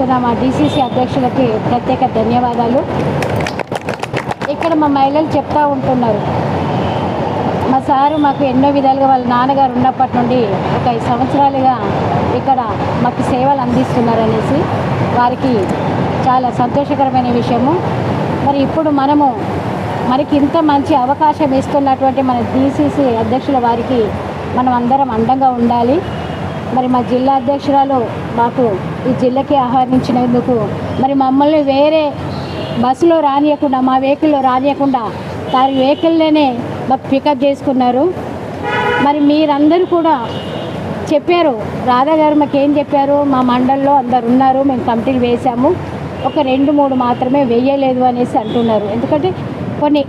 చేస్తున్న మా డీసీసీ అధ్యక్షులకి ప్రత్యేక ధన్యవాదాలు. ఇక్కడ మా మహిళలు చెప్తా ఉంటున్నారు. మా సారు మాకు ఎన్నో విధాలుగా వాళ్ళ నాన్నగారు ఉన్నప్పటి నుండి ఒక ఐదు సంవత్సరాలుగా ఇక్కడ మాకు సేవలు అందిస్తున్నారు అనేసి వారికి చాలా సంతోషకరమైన విషయము. మరి ఇప్పుడు మనము మనకి ఇంత మంచి అవకాశం ఇస్తున్నటువంటి మన డీసీసీ అధ్యక్షుల వారికి మనం అందరం అండంగా ఉండాలి. మరి మా జిల్లా అధ్యక్షురాలు మాకు ఈ జిల్లాకి ఆహ్వానించినందుకు మరి మమ్మల్ని వేరే బస్సులో రానియకుండా మా వెహికల్లో రానియకుండా వారి వెహికల్లోనే మాకు పికప్ చేసుకున్నారు. మరి మీరందరూ కూడా చెప్పారు రాధా గారు మాకు ఏం చెప్పారు మా మండల్లో అందరు ఉన్నారు మేము కమిటీలు వేసాము ఒక రెండు మూడు మాత్రమే వేయలేదు అనేసి అంటున్నారు. ఎందుకంటే కొన్ని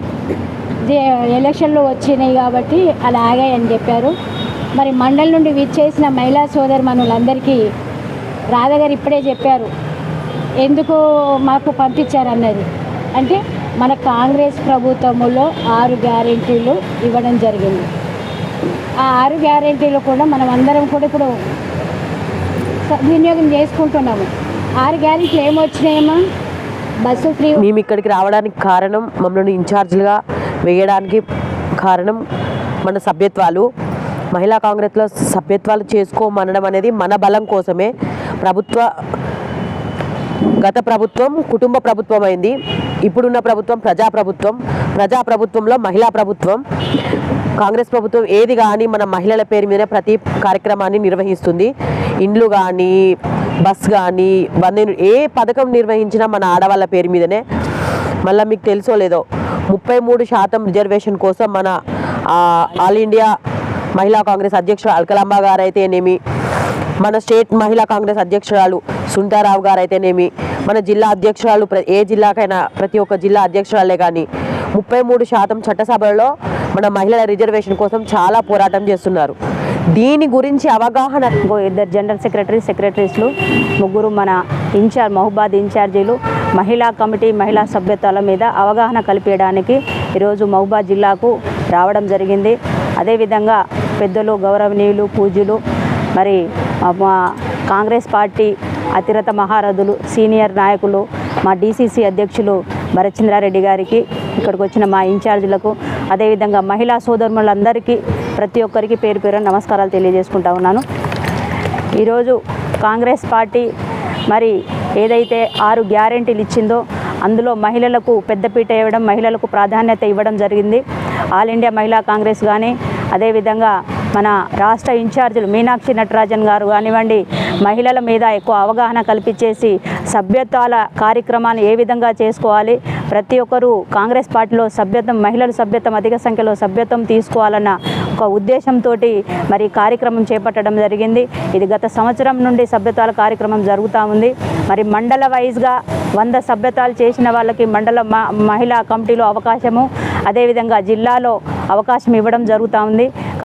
ఎలక్షన్లు వచ్చినాయి కాబట్టి అలా ఆగాయని చెప్పారు. మరి మండలి నుండి విచ్చేసిన మహిళా సోదరి మనులందరికీ రాధగారు ఇప్పుడే చెప్పారు ఎందుకు మాకు పంపించారన్నది? అంటే మన కాంగ్రెస్ ప్రభుత్వంలో ఆరు గ్యారెంటీలు ఇవ్వడం జరిగింది. ఆ ఆరు గ్యారెంటీలు కూడా మనం అందరం కూడా ఇప్పుడు స- వినియోగం చేసుకుంటున్నాము. ఆరు గ్యారెంటీలు ఏమొచ్చినాయేమో బస్సు ఫ్రీ మేము ఇక్కడికి రావడానికి కారణం మమ్మల్ని ఇన్ఛార్జ్లుగా వేయడానికి కారణం మన సభ్యత్వాలు. మహిళా కాంగ్రెస్లో సభ్యత్వాలు చేసుకోమనడం అనేది మన బలం కోసమే. ప్రభుత్వ గత ప్రభుత్వం కుటుంబ ప్రభుత్వం అయింది ఇప్పుడున్న ప్రభుత్వం ప్రజా ప్రభుత్వం. ప్రజా ప్రభుత్వంలో మహిళా ప్రభుత్వం. కాంగ్రెస్ ప్రభుత్వం ఏది కానీ మన మహిళల పేరు మీద ప్రతి కార్యక్రమాన్ని నిర్వహిస్తుంది. ఇండ్లు కానీ బస్ కానీ వందే ఏ పథకం నిర్వహించినా మన ఆడవాళ్ళ పేరు మీదనే. మళ్ళీ మీకు తెలుసో లేదో ముప్పై మూడు శాతం రిజర్వేషన్ కోసం మన ఆల్ ఇండియా మహిళా కాంగ్రెస్ అధ్యక్షుడు అల్కలాంబ గారు అయితేనేమి మన స్టేట్ మహిళా కాంగ్రెస్ అధ్యక్షురాలు సుంటారావు గారు అయితేనేమి మన జిల్లా అధ్యక్షురాలు ప్ర- ఏ జిల్లాకైనా ప్రతి ఒక్క జిల్లా అధ్యక్షురాలే కానీ ముప్పై మూడు శాతం చట్టసభలలో మన మహిళల రిజర్వేషన్ కోసం చాలా పోరాటం చేస్తున్నారు. దీని గురించి అవగాహన ఇద్దరు జనరల్ సెక్రటరీ సెక్రటరీస్లు ముగ్గురు మన ఇన్ఛార్జ్ మహబాద్ ఇన్ఛార్జీలు మహిళా కమిటీ మహిళా సభ్యత్వాల మీద అవగాహన కల్పించడానికి ఈరోజు మహబాద్ జిల్లాకు రావడం జరిగింది. అదేవిధంగా పెద్దలు గౌరవనీయులు పూజలు మరి మా- మా కాంగ్రెస్ పార్టీ అతిరత మహారథులు సీనియర్ నాయకులు మా డీసీసీ అధ్యక్షులు భరచంద్రారెడ్డి గారికి ఇక్కడికి వచ్చిన మా ఇన్ఛార్జీలకు అదేవిధంగా మహిళా సోదరులందరికీ ప్రతి ఒక్కరికి పేరు పేరు నమస్కారాలు తెలియజేసుకుంటా ఉన్నాను. ఈరోజు కాంగ్రెస్ పార్టీ మరి ఏదైతే ఆరు గ్యారెంటీలు ఇచ్చిందో అందులో మహిళలకు పెద్దపీట ఇవ్వడం మహిళలకు ప్రాధాన్యత ఇవ్వడం జరిగింది. ఆల్ ఇండియా మహిళా కాంగ్రెస్ కానీ అదేవిధంగా మన రాష్ట్ర ఇన్ఛార్జీలు మీనాక్షి నటరాజన్ గారు కానివ్వండి మహిళల మీద ఎక్కువ అవగాహన కల్పించేసి సభ్యత్వాల కార్యక్రమాన్ని ఏ విధంగా చేసుకోవాలి ప్రతి ఒక్కరూ కాంగ్రెస్ పార్టీలో సభ్యత్వం మహిళలు సభ్యత్వం అధిక సంఖ్యలో సభ్యత్వం తీసుకోవాలన్న ఒక ఉద్దేశంతో మరి కార్యక్రమం చేపట్టడం జరిగింది. ఇది గత సంవత్సరం నుండి సభ్యత్వాల కార్యక్రమం జరుగుతూ ఉంది. మరి మండల వైజ్గా వంద సభ్యత్వాలు చేసిన వాళ్ళకి మండల మహిళా కమిటీలో అవకాశము అదేవిధంగా జిల్లాలో అవకాశం ఇవ్వడం జరుగుతూ ఉంది.